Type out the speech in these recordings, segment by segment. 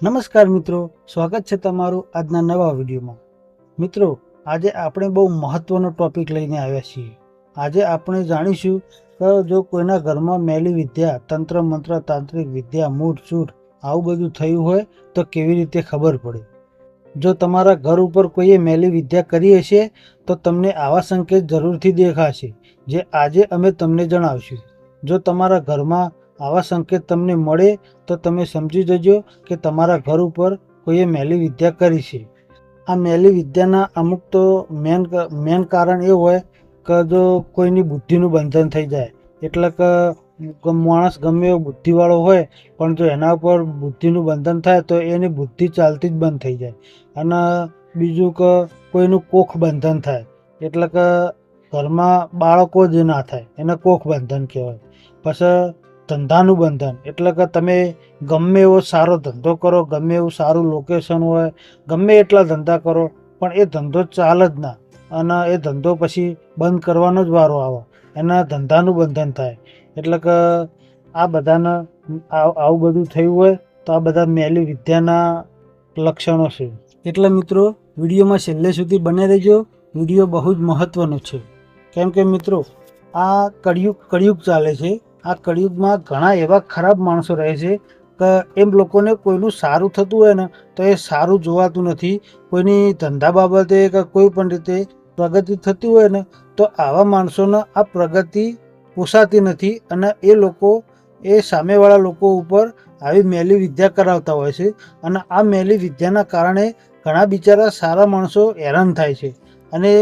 નમસ્કાર મિત્રો, સ્વાગત છે તમારું આજના નવા વિડીયોમાં. મિત્રો, આજે આપણે બહુ મહત્વનો ટોપિક લઈને આવ્યા છીએ. આજે આપણે જાણીશું કે જો કોઈના ઘરમાં મેલી વિદ્યા, તંત્ર, મંત્ર, તાંત્રિક વિદ્યા, મૂળ, ચૂર આવું બધું થયું હોય તો કેવી રીતે ખબર પડે? જો તમારા ઘર ઉપર કોઈએ મેલી વિદ્યા કરી હશે, તો તમને આવા સંકેત જરૂરથી દેખાશે, જે આજે અમે તમને જણાવશું. જો તમારા ઘરમાં આવા સંકેત તમને મળે તો તમે સમજી જજો કે તમારા ઘર ઉપર કોઈએ મેલી વિદ્યા કરી છે. આ મેલી વિદ્યાના અમુક તો મેન મેન કારણ એ હોય કે જો કોઈની બુદ્ધિનું બંધન થઈ જાય. એટલે કે માણસ ગમે એવો બુદ્ધિવાળો હોય, પણ જો એના ઉપર બુદ્ધિનું બંધન થાય તો એની બુદ્ધિ ચાલતી જ બંધ થઈ જાય. અને બીજું કે કોઈનું કોખ બંધન થાય. એટલે કે ઘરમાં બાળકો જ ના થાય. એને કોખ બંધન કહેવાય. પછી ધંધાનું બંધન એટલે કે તમે ગમે એવો સારો ધંધો કરો, ગમે એવું સારું લોકેશન હોય, ગમે એટલા ધંધા કરો, પણ એ ધંધો ચાલે જ ના. અને એ ધંધો પછી બંધ કરવાનો જ વારો આવે. એના ધંધાનું બંધન થાય. એટલે કે આ બધાને આવ- બધું થયું હોય, તો આ બધા મેલી વિદ્યાના લક્ષણો છે. એટલે મિત્રો, વિડીયોમાં છેલ્લે સુધી બને રહેજો. વીડિયો બહુ જ મહત્ત્વનો છે. કેમ કે મિત્રો, આ કળિયુગ કળિયુગ ચાલે છે. આ કળિયુગમાં ઘણા એવા ખરાબ માણસો રહે છે કે એમ લોકોને કોઈનું સારું થતું હોય ને, તો એ સારું જોવાતું નથી. કોઈની ધંધા બાબતે કે કોઈ પણ રીતે પ્રગતિ થતી હોય ને, તો આવા માણસોને આ પ્રગતિ પોસાતી નથી અને એ લોકો, એ સામેવાળા લોકો ઉપર આવી મેલી વિદ્યા કરાવતા હોય છે અને આ મેલી વિદ્યાના કારણે ઘણા બિચારા સારા માણસો હેરાન થાય છે. અને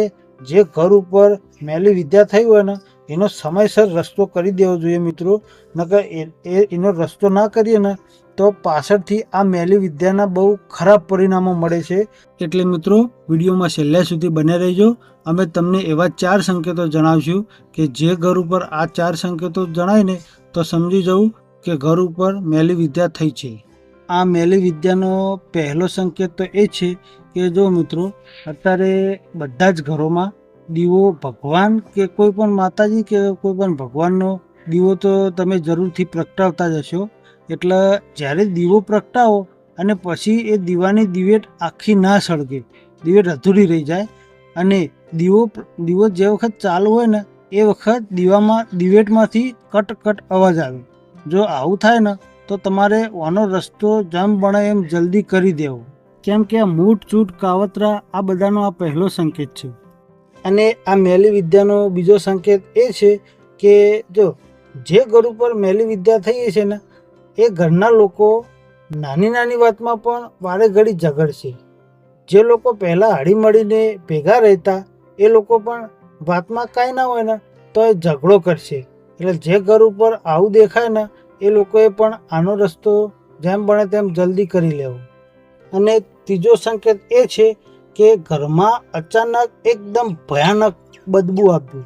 જે ઘર ઉપર મેલી વિદ્યા થઈ હોય ને એનો સમયસર રસ્તો કરી દેવો જોઈએ મિત્રો. નકર એ એનો રસ્તો ના કરીએ ને, તો પાછળથી આ મેલી વિદ્યાના બહુ ખરાબ પરિણામો મળે છે. એટલે મિત્રો, વિડીયોમાં છેલ્લે સુધી બને રહેજો. અમે તમને એવા ચાર સંકેતો જણાવશું કે જે ઘર ઉપર આ ચાર સંકેતો જણાય ને, તો સમજી જવું કે ઘર ઉપર મેલી વિદ્યા થઈ છે. આ મેલી વિદ્યાનો પહેલો સંકેત તો એ છે કે જો મિત્રો, અત્યારે બધા જ ઘરોમાં દીવો ભગવાન કે કોઈ પણ માતાજી કે કોઈ પણ ભગવાનનો દીવો તો તમે જરૂરથી પ્રગટાવતા જ હશો. એટલે જ્યારે દીવો પ્રગટાવો અને પછી એ દીવાની દિવેટ આખી ના સળગે, દિવેટ અધૂરી રહી જાય અને દીવો દીવો જે વખત ચાલુ હોય ને, એ વખત દીવામાં, દિવેટમાંથી કટ કટ અવાજ આવે. જો આવું થાય ને, તો તમારે આનો રસ્તો જેમ બને એમ જલ્દી કરી દેવો. કેમ કે આ મૂઠ, ચૂટ, કાવતરા આ બધાનો આ પહેલો સંકેત છે. અને આ મેલી વિદ્યાનો બીજો સંકેત એ છે કે જો જે ઘર ઉપર મેલી વિદ્યા થઈ છે ને, એ ઘરના લોકો નાની નાની વાતમાં પણ વારે ઘડી ઝઘડશે. જે લોકો પહેલાં હળી મળીને ભેગા રહેતા, એ લોકો પણ વાતમાં કાંઈ ના હોય ને, તો એ ઝઘડો કરશે. એટલે જે ઘર ઉપર આવું દેખાય ને, એ લોકોએ પણ આનો રસ્તો જેમ બને તેમ જલ્દી કરી લેવો. અને ત્રીજો સંકેત એ છે કે ઘરમાં અચાનક એકદમ ભયાનક બદબુ આપ્યું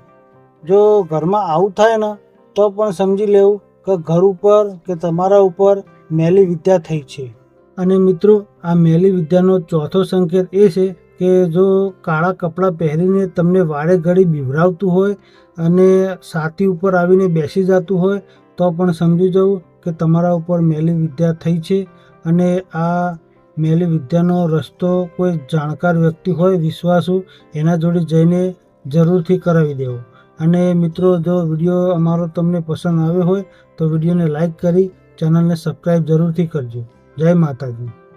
જો ઘરમાં આવું થાય ને, તો પણ સમજી લેવું કે ઘર ઉપર કે તમારા ઉપર મેલી વિદ્યા થઈ છે. અને મિત્રો, આ મેલી વિદ્યાનો ચોથો સંકેત એ છે કે જો કાળા કપડાં પહેરીને તમને વારે ઘડી બિવરાવતું હોય અને સાથી ઉપર આવીને બેસી જતું હોય, તો પણ સમજી જવું કે તમારા ઉપર મેલી વિદ્યા થઈ છે. અને આ મેલી વિદ્યાનો રસ્તો કોઈ જાણકાર વ્યક્તિ હોય વિશ્વાસુ, એના જોડે જઈને જરૂરથી કરાવી દેવો. અને મિત્રો, જો વીડિયો અમારો તમને પસંદ આવ્યો હોય, તો વિડીયોને લાઈક કરી, ચેનલને સબસ્ક્રાઈબ જરૂરથી કરજો. જય માતાજી.